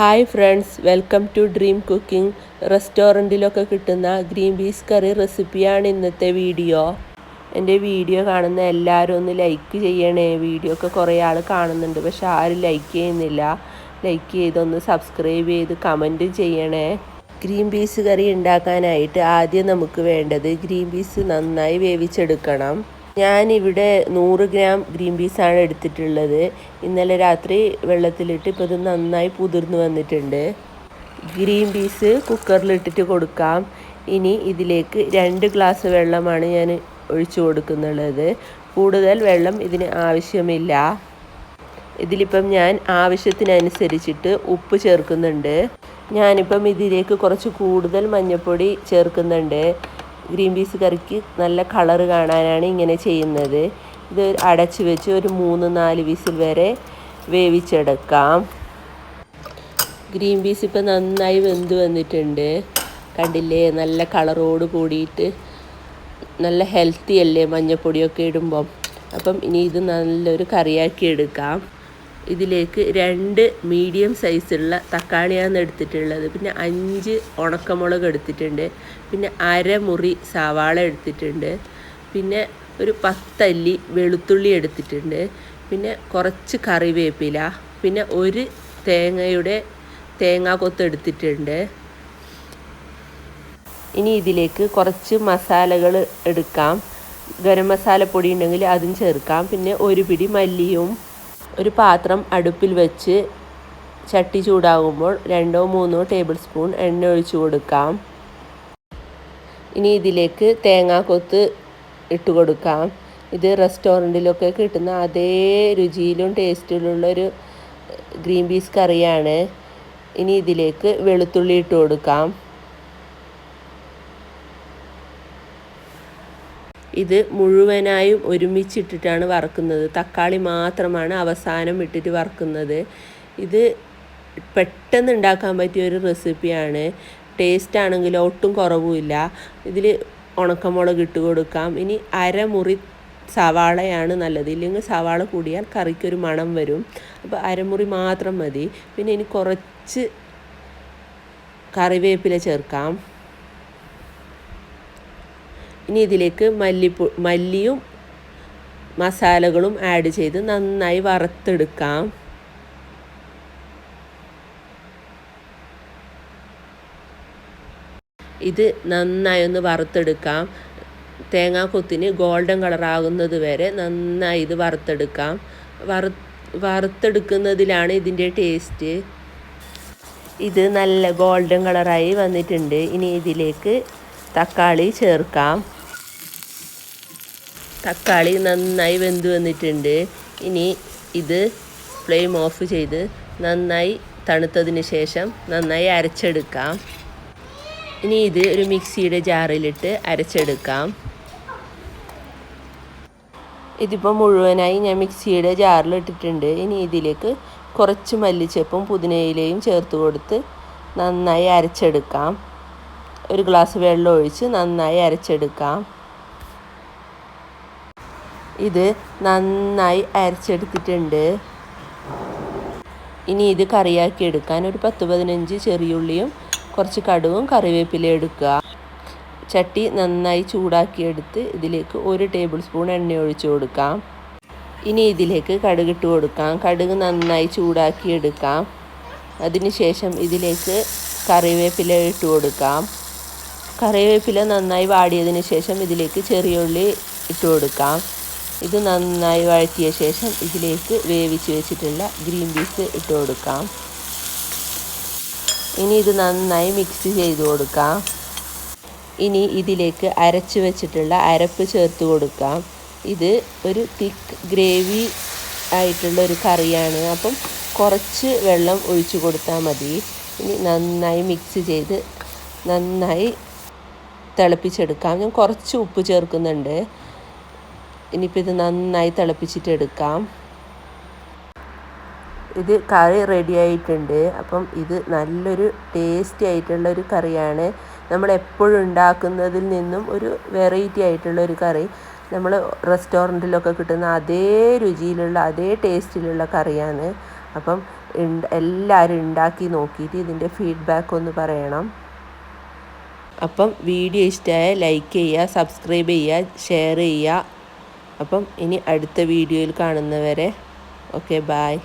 Hi friends welcome to dream cooking. റെസ്റ്റോറന്റിലൊക്കെ കിട്ടുന്ന green piece കറി റെസിപ്പിയാണ് ഇന്നത്തെ വീഡിയോ. എന്റെ വീഡിയോ കാണുന്ന എല്ലാവരും ഒന്ന് ലൈക്ക് ചെയ്യണേ. വീഡിയോ ഒക്കെ കുറേ ആൾ കാണുന്നുണ്ട് പക്ഷെ ആരും ലൈക്ക് ചെയ്യുന്നില്ല. ലൈക്ക് ചെയ്തൊന്ന് സബ്സ്ക്രൈബ് ചെയ്ത് കമന്റ് ചെയ്യണേ. ഗ്രീൻ പീസ് കറി ഉണ്ടാക്കാനായിട്ട് ആദ്യം നമുക്ക് വേണ്ടത് ഗ്രീൻ പീസ് നന്നായി വേവിച്ചെടുക്കണം. ഞാനിവിടെ നൂറ് ഗ്രാം ഗ്രീൻ പീസാണ് എടുത്തിട്ടുള്ളത്. ഇന്നലെ രാത്രി വെള്ളത്തിലിട്ട് ഇപ്പോൾ ഇത് നന്നായി പുതിർന്ന് വന്നിട്ടുണ്ട്. ഗ്രീൻ പീസ് കുക്കറിലിട്ടിട്ട് കൊടുക്കാം. ഇനി ഇതിലേക്ക് രണ്ട് ഗ്ലാസ് വെള്ളമാണ് ഞാൻ ഒഴിച്ചു കൊടുക്കുന്നുള്ളത്. കൂടുതൽ വെള്ളം ഇതിന് ആവശ്യമില്ല. ഇതിലിപ്പം ഞാൻ ആവശ്യത്തിനനുസരിച്ചിട്ട് ഉപ്പ് ചേർക്കുന്നുണ്ട്. ഞാനിപ്പം ഇതിലേക്ക് കുറച്ച് കൂടുതൽ മഞ്ഞൾപ്പൊടി ചേർക്കുന്നുണ്ട്. ഗ്രീൻ പീസ് കറിക്ക് നല്ല കളർ കാണാനാണ് ഇങ്ങനെ ചെയ്യുന്നത്. ഇത് അടച്ച് വെച്ച് ഒരു മൂന്ന് നാല് വിസിൽ വരെ വേവിച്ചെടുക്കാം. ഗ്രീൻ പീസ് ഇപ്പം നന്നായി വെന്ത് വന്നിട്ടുണ്ട്. കണ്ടില്ലേ? നല്ല കളറോട് കൂടിയിട്ട് നല്ല ഹെൽത്തി അല്ലേ മഞ്ഞൾപ്പൊടിയൊക്കെ ഇടുമ്പം? അപ്പം ഇനി ഇത് നല്ലൊരു കറിയാക്കി എടുക്കാം. ഇതിലേക്ക് രണ്ട് മീഡിയം സൈസുള്ള തക്കാളിയാണ് എടുത്തിട്ടുള്ളത്. പിന്നെ അഞ്ച് ഉണക്കമുളക് എടുത്തിട്ടുണ്ട്. പിന്നെ അരമുറി സവാള എടുത്തിട്ടുണ്ട്. പിന്നെ ഒരു പത്തല്ലി വെളുത്തുള്ളി എടുത്തിട്ടുണ്ട്. പിന്നെ കുറച്ച് കറിവേപ്പില. പിന്നെ ഒരു തേങ്ങയുടെ തേങ്ങാ കൊത്ത് എടുത്തിട്ടുണ്ട്. ഇനി ഇതിലേക്ക് കുറച്ച് മസാലകൾ എടുക്കാം. ഗരം മസാല പൊടി ഉണ്ടെങ്കിൽ അതും ചേർക്കാം. പിന്നെ ഒരു പിടി മല്ലിയും ഒരു പാത്രം അടുപ്പിൽ വെച്ച് ചട്ടി ചൂടാകുമ്പോൾ രണ്ടോ മൂന്നോ ടേബിൾ സ്പൂൺ എണ്ണ ഒഴിച്ചു കൊടുക്കാം. ഇനി ഇതിലേക്ക് തേങ്ങാക്കൊത്ത് ഇട്ട് കൊടുക്കാം. ഇത് റെസ്റ്റോറന്റിലൊക്കെ കിട്ടുന്ന അതേ രുചിയിലും ടേസ്റ്റിലുള്ള ഒരു ഗ്രീൻ പീസ് കറിയാണ്. ഇനി ഇതിലേക്ക് വെളുത്തുള്ളി ഇട്ട് കൊടുക്കാം. ഇത് മുഴുവനായും ഒരുമിച്ചിട്ടിട്ടാണ് വറക്കുന്നത്. തക്കാളി മാത്രമാണ് അവസാനം ഇട്ടിട്ട് വറക്കുന്നത്. ഇത് പെട്ടെന്ന് ഉണ്ടാക്കാൻ പറ്റിയ ഒരു റെസിപ്പിയാണ്. ടേസ്റ്റ് ആണെങ്കിൽ ഒട്ടും കുറവുമില്ല ഇതിൽ ഉണക്കമുളക് ഇട്ട് കൊടുക്കാം. ഇനി അരമുറി സവാളയാണ് നല്ലത്. ഇല്ലെങ്കിൽ സവാള കൂടിയാൽ കറിക്കൊരു മണം വരും. അപ്പോൾ അരമുറി മാത്രം മതി. പിന്നെ ഇനി കുറച്ച് കറിവേപ്പില ചേർക്കാം. ഇനി ഇതിലേക്ക് മല്ലിപ്പൊ മല്ലിയും മസാലകളും ആഡ് ചെയ്ത് നന്നായി വറുത്തെടുക്കാം. ഇത് നന്നായി ഒന്ന് വറുത്തെടുക്കാം. തേങ്ങാക്കൊത്തിന് ഗോൾഡൻ കളറാകുന്നത് വരെ നന്നായി ഇത് വറുത്തെടുക്കാം. വറു വറുത്തെടുക്കുന്നതിലാണ് ഇതിന്റെ ടേസ്റ്റ് ഇത് നല്ല ഗോൾഡൻ കളറായി വന്നിട്ടുണ്ട്. ഇനി ഇതിലേക്ക് തക്കാളി ചേർക്കാം. തക്കാളി നന്നായി വെന്ത് വന്നിട്ടുണ്ട്. ഇനി ഇത് ഫ്ലെയിം ഓഫ് ചെയ്ത് നന്നായി തണുത്തതിന് ശേഷം നന്നായി അരച്ചെടുക്കാം. ഇനി ഇത് ഒരു മിക്സിയുടെ ജാറിലിട്ട് അരച്ചെടുക്കാം. ഇതിപ്പോൾ മുഴുവനായി ഞാൻ മിക്സിയുടെ ജാറിലിട്ടിട്ടുണ്ട്. ഇനി ഇതിലേക്ക് കുറച്ച് മല്ലിച്ചപ്പും പുതിനയിലയും ചേർത്ത് കൊടുത്ത് നന്നായി അരച്ചെടുക്കാം. ഒരു ഗ്ലാസ് വെള്ളം ഒഴിച്ച് നന്നായി അരച്ചെടുക്കാം. ഇത് നന്നായി അരച്ചെടുത്തിട്ടുണ്ട്. ഇനി ഇത് കറിയാക്കി എടുക്കാൻ ഒരു പത്ത് പതിനഞ്ച് ചെറിയുള്ളിയും കുറച്ച് കടുവും കറിവേപ്പില എടുക്കുക. ചട്ടി നന്നായി ചൂടാക്കിയെടുത്ത് ഇതിലേക്ക് ഒരു ടേബിൾ സ്പൂൺ എണ്ണ ഒഴിച്ചു കൊടുക്കാം. ഇനി ഇതിലേക്ക് കടുകിട്ട് കൊടുക്കാം. കടുക് നന്നായി ചൂടാക്കിയെടുക്കാം അതിനുശേഷം ഇതിലേക്ക് കറിവേപ്പില ഇട്ട് കൊടുക്കാം. കറിവേപ്പില നന്നായി വാടിയതിന് ശേഷം ഇതിലേക്ക് ചെറിയുള്ളി ഇട്ട് കൊടുക്കാം. ഇത് നന്നായി വഴറ്റിയ ശേഷം ഇതിലേക്ക് വേവിച്ച് വെച്ചിട്ടുള്ള ഗ്രീൻ പീസ് ഇട്ട് കൊടുക്കാം. ഇനി ഇത് നന്നായി മിക്സ് ചെയ്ത് കൊടുക്കാം. ഇനി ഇതിലേക്ക് അരച്ച് വെച്ചിട്ടുള്ള അരപ്പ് ചേർത്ത് കൊടുക്കാം. ഇത് ഒരു തിക്ക് ഗ്രേവി ആയിട്ടുള്ള ഒരു കറിയാണ്. അപ്പം കുറച്ച് വെള്ളം ഒഴിച്ചു കൊടുത്താൽ മതി. ഇനി നന്നായി മിക്സ് ചെയ്ത് നന്നായി തിളപ്പിച്ചെടുക്കാം. ഞാൻ കുറച്ച് ഉപ്പ് ചേർക്കുന്നുണ്ട്. ഇനിയിപ്പോൾ ഇത് നന്നായി തിളപ്പിച്ചിട്ട് എടുക്കാം. ഇത് കറി റെഡി ആയിട്ടുണ്ട്. അപ്പം ഇത് നല്ലൊരു ടേസ്റ്റി ആയിട്ടുള്ള ഒരു കറിയാണ്. നമ്മൾ എപ്പോഴും ഉണ്ടാക്കുന്നതിൽ നിന്നും ഒരു വെറൈറ്റി ആയിട്ടുള്ള ഒരു കറി. നമ്മൾ റെസ്റ്റോറന്റിലൊക്കെ കിട്ടുന്ന അതേ രുചിയിലുള്ള അതേ ടേസ്റ്റിലുള്ള കറിയാണ്. അപ്പം എല്ലാവരും ഉണ്ടാക്കി നോക്കിയിട്ട് ഇതിന്റെ ഫീഡ്ബാക്ക് ഒന്ന് പറയണം. അപ്പം വീഡിയോ ഇഷ്ടമായ ലൈക്ക് ചെയ്യുക സബ്സ്ക്രൈബ് ചെയ്യുക ഷെയർ ചെയ്യുക. അപ്പം ഇനി അടുത്ത വീഡിയോയിൽ കാണുന്നവരെ ഓക്കെ ബായ്